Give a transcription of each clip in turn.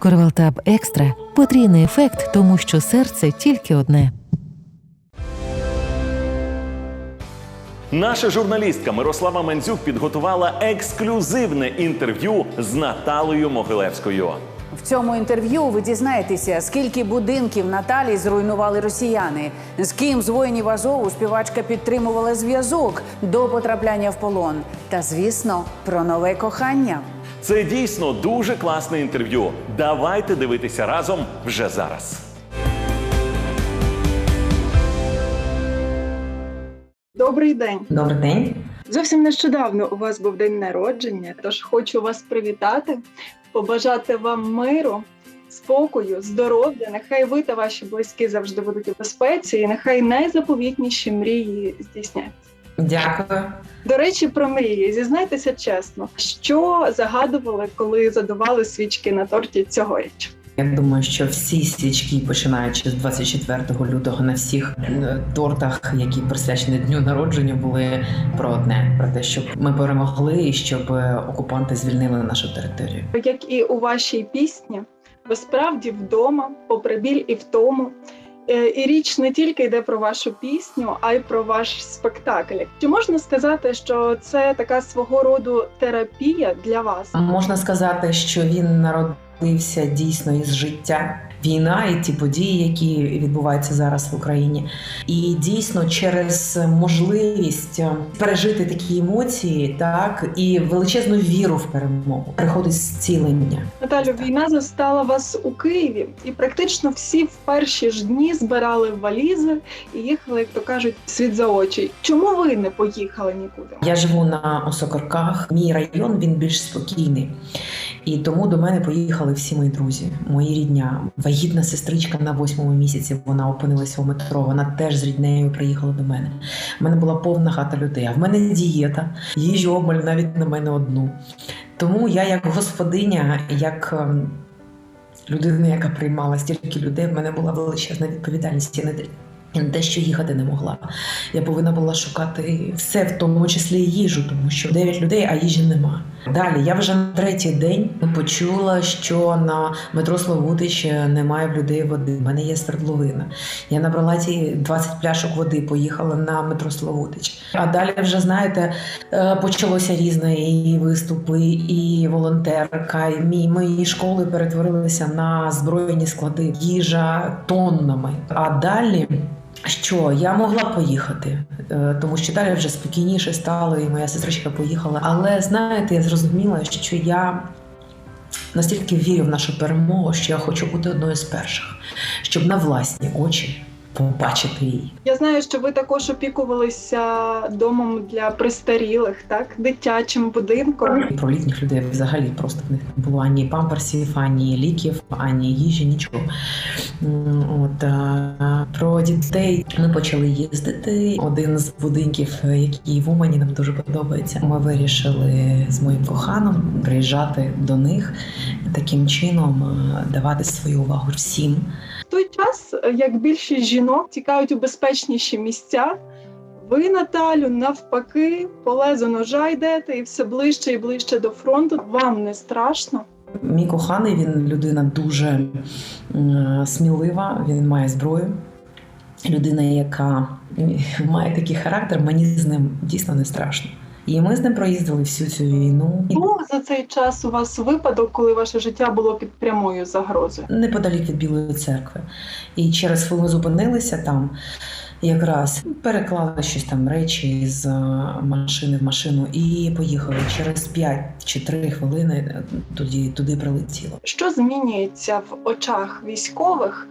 Корвалтаб екстра потрійний ефект, тому що серце тільки одне. Наша журналістка Мирослава Мандзюк підготувала ексклюзивне інтерв'ю з Наталею Могилевською. В цьому інтерв'ю ви дізнаєтеся, скільки будинків Наталі зруйнували росіяни, з ким з воїнів Азову співачка підтримувала зв'язок до потрапляння в полон. Та, звісно, про нове кохання. Це дійсно дуже класне інтерв'ю. Давайте дивитися разом вже зараз. Добрий день. Добрий день. Зовсім нещодавно у вас був день народження, тож хочу вас привітати, побажати вам миру, спокою, здоров'я. Нехай ви та ваші близькі завжди будуть у безпеці, і нехай найзаповітніші мрії здійсняться. Дякую. До речі, про мрії. Зізнайтеся чесно, що загадували, коли задували свічки на торті цьогоріч? Я думаю, що всі свічки, починаючи з 24 лютого на всіх е, тортах, які присвячені дню народження, були про одне: про те, щоб ми перемогли і щоб е, окупанти звільнили нашу територію. Як і у вашій пісні, ви справді вдома, попри біль і втому. Е, І річ не тільки йде про вашу пісню, а й про ваш спектакль. Чи можна сказати, що це така свого роду терапія для вас? Можна сказати, що він народився дійсно із життя. Війна і ті події, які відбуваються зараз в Україні, і дійсно через можливість е, пережити такі емоції, так і величезну віру в перемогу приходить зцілення. Наталю, війна застала вас у Києві, і практично всі в перші ж дні збирали валізи і їхали, як то кажуть, світ за очі. Чому ви не поїхали нікуди? Я живу на Осокорках. Мій район він більш спокійний. І тому до мене поїхали всі мої друзі, мої рідня. Вагітна сестричка на восьмому місяці вона опинилася у метро. Вона теж з ріднею приїхала до мене. У мене була повна хата людей. А в мене дієта, їжі обмаль навіть на мене одну. Тому я, як господиня, як ем, людина, яка приймала стільки людей, в мене була величезна відповідальність. Не те, що їхати не могла. Я повинна була шукати все, в тому числі їжу, тому що 9 людей, а їжі нема. Далі я вже на третій день почула, що на метро Славутич немає в людей води. У мене є свердловина. Я набрала ті 20 пляшок води, поїхала на метро Славутич. А далі вже знаєте, е, почалося різне і виступи, і волонтерка. І мій мої школи перетворилися на збройні склади, їжа тоннами. А далі. Що я могла поїхати, е, тому що далі вже спокійніше стало, і моя сестричка поїхала. Але знаєте, я зрозуміла, що я настільки вірю в нашу перемогу, що я хочу бути одною з перших, щоб на власні очі побачити її. Я знаю, що ви також опікувалися домом для престарілих, так дитячим будинком. Про літніх людей взагалі просто в них не було ані памперсів, ані ліків, ані їжі, нічого. От про дітей ми почали їздити. Один з будинків, який в Умані нам дуже подобається. Ми вирішили з моїм коханом приїжджати до них таким чином давати свою увагу всім. Той час, е, як більшість жінок тікають у безпечніші місця, ви, Наталю, навпаки, по лезу ножа йдете і все ближче і ближче до фронту. Вам не страшно? Мій коханий він людина дуже смілива, він має зброю. Людина, яка має такий характер, мені з ним дійсно не страшно. І ми з ним проїздили всю цю війну. Був за цей час у вас випадок, коли ваше життя було під прямою загрозою? неподалік від Білої церкви. І через хвилину зупинилися там. Якраз переклали щось там речі з е, машини в машину і поїхали. Через 5 чи 3 хвилини е, туди, туди прилетіло. Що змінюється в очах військових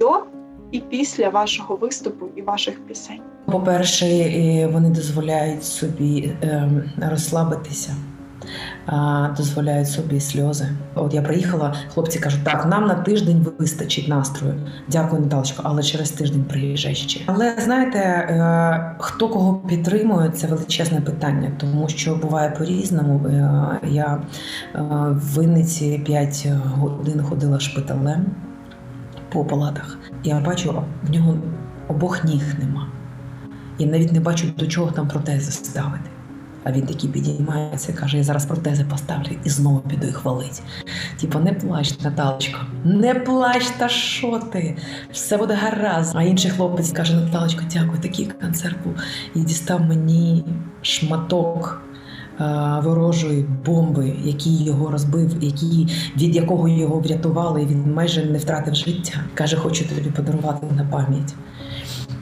до і після вашого виступу і ваших пісень? По-перше, вони дозволяють собі ем, розслабитися, дозволяють собі сльози. От я приїхала, хлопці кажуть, так, нам на тиждень вистачить настрою. Дякую, Наталочко, але через тиждень приїжджай ще. Але знаєте, е, хто кого підтримує, це величезне питання, тому що буває по-різному. Е, Я е, в Винниці 5 годин ходила шпиталем по палатах. Я бачу, в нього обох ніг нема. Я навіть не бачу, до чого там протези ставити. А він такий підіймається каже: я зараз протези поставлю і знову піду їх валить. Типу, не плач, Наталочко, не плач, та що ти? Все буде гаразд. А інший хлопець каже: Наталочко, дякую, такий концерт був. І дістав мені шматок. е, Ворожої бомби, який його розбив, який, від якого його врятували, і він майже не втратив життя. Каже, хочу тобі подарувати на пам'ять.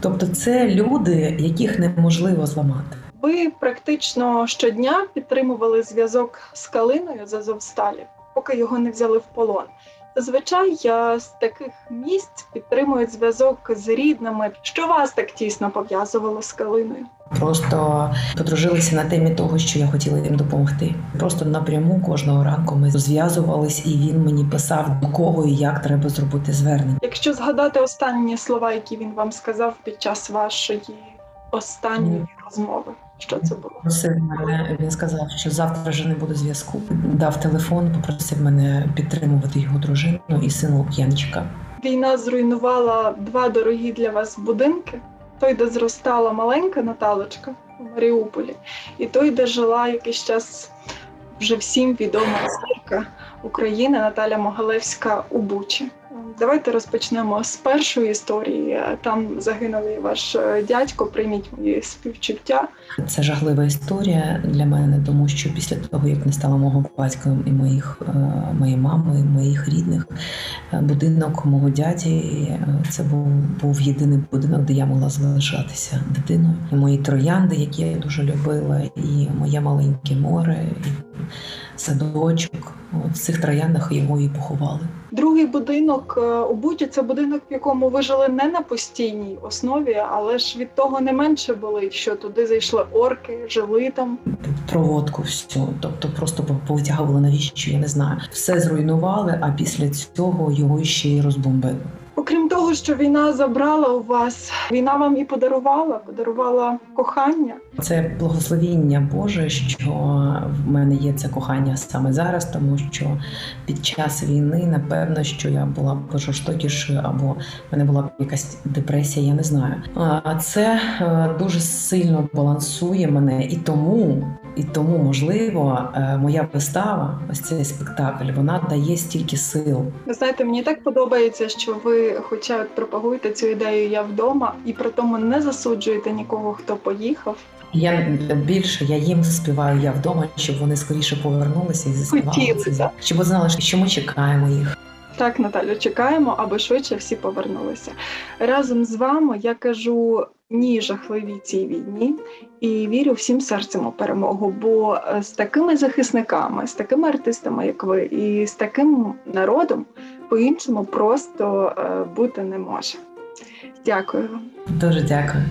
Тобто, це люди, яких неможливо зламати. Ви практично щодня підтримували зв'язок з Калиною з Азовсталі, поки його не взяли в полон. Зазвичай я з таких місць підтримують зв'язок з рідними. Що вас так тісно пов'язувало з Калиною? Просто подружилися на темі того, що я хотіла їм допомогти. Просто напряму кожного ранку ми зв'язувались, і він мені писав, до кого і як треба зробити звернення. Якщо згадати останні слова, які він вам сказав під час вашої останньої розмови, що це було? Просив мене, він сказав, що завтра вже не буде зв'язку. Дав телефон, попросив мене підтримувати його дружину і сина Лук'янчика. Війна зруйнувала два дорогі для вас будинки: той, де зростала маленька Наталочка у Маріуполі, і той, де жила якийсь час вже всім відома зірка України Наталя Могалевська у Бучі. Давайте розпочнемо з першої історії. Там загинули ваш е, дядько. Прийміть мої співчуття. Це жахлива історія для мене, тому що після того, як не стало мого батька і моїх е, моєї мами, моїх рідних, е, будинок мого дяді це був, був єдиний будинок, де я могла залишатися дитиною. І мої троянди, які я дуже любила, і моє маленьке море, і садочок. В цих трояндах його і поховали. Другий будинок е, у Буті це будинок, в якому ви жили не на постійній основі, але ж від того не менше були, що туди зайшли орки, жили там. проводку всю, тобто просто повитягували навіщо, я не знаю. Все зруйнували, а після цього його ще й розбомбили. Окрім того, що війна забрала у вас, війна вам і подарувала, подарувала кохання. Це благословіння Боже, що в мене є це кохання саме зараз, тому що під час війни, напевно, що я була б жорстокішою, або в мене була б якась депресія, я не знаю. А це е, дуже сильно балансує мене, і тому, і тому, можливо, е, моя вистава, ось цей спектакль, вона дає стільки сил. Ви знаєте, мені так подобається, що ви, хоча от пропагуєте цю ідею я вдома, і при тому не засуджуєте нікого, хто поїхав. Я більше я їм співаю я вдома, щоб вони скоріше повернулися і заспівали це, щоб знали, що ми чекаємо їх. Так, Наталю, чекаємо, аби швидше всі повернулися. Разом з вами я кажу ні жахливій цій війні і вірю всім серцем у перемогу. Бо е, з такими захисниками, з такими артистами, як ви, і з таким народом по-іншому просто е, бути не може. Дякую вам. Дуже дякую.